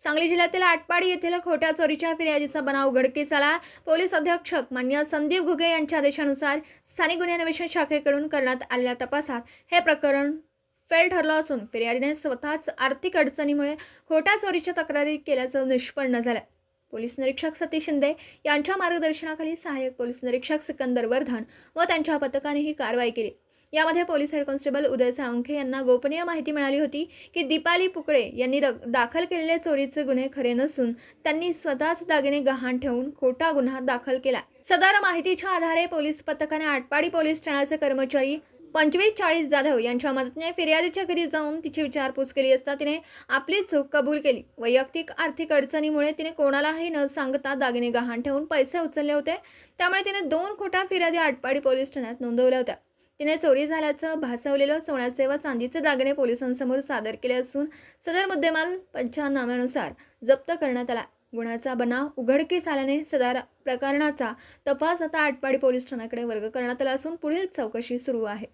सांगली जिल्ह्यातील आटपाडी येथील खोट्या चोरीच्या फिर्यादीचा बनाव उघडकीस आला पोलीस अधीक्षक मान्य संदीप घुगे यांच्या आदेशानुसार स्थानिक गुन्हे अन्वेषण शाखेकडून करण्यात आलेल्या तपासात हे प्रकरण फेल ठरलं असून फिर्यादीने स्वतःच आर्थिक अडचणीमुळे खोट्या चोरीच्या तक्रारी केल्याचं निष्पन्न झालं. पोलीस निरीक्षक सतीश शिंदे यांच्या मार्गदर्शनाखाली सहाय्यक पोलीस निरीक्षक सिकंदर वर्धन व त्यांच्या पथकाने ही कारवाई केली. यामध्ये police head constable Uday Salunkhe यांना गोपनीय माहिती मिळाली होती की दीपाली पुकळे यांनी दाखल केलेले चोरीचे गुन्हे खरे नसून त्यांनी स्वतःच दागिने गहाण ठेवून खोटा गुन्हा दाखल केला. सदर माहितीच्या आधारे पोलीस पथकाने आटपाडी पोलीस ठाण्याचे कर्मचारी पंचवीस चाळीस जाधव यांच्या मदतीने फिर्यादीच्या घरी जाऊन तिची विचारपूस केली असता तिने आपली चूक कबूल केली. वैयक्तिक आर्थिक अडचणीमुळे तिने कोणालाही न सांगता दागिने गहाण ठेवून पैसे उचलले होते. त्यामुळे तिने दोन खोट्या फिर्यादी आटपाडी पोलीस ठाण्यात नोंदवल्या होत्या. तिने चोरी झाल्याचं भासवलेलं सोन्याचे व चांदीचे दागिने पोलिसांसमोर सादर केले असून सदर मुद्देमाल पंचनाम्यानुसार जप्त करण्यात आला. गुन्ह्याचा बनाव उघडकीस आल्याने सदर प्रकरणाचा तपास आता आटपाडी पोलीस ठाण्याकडे वर्ग करण्यात आला असून पुढील चौकशी सुरू आहे.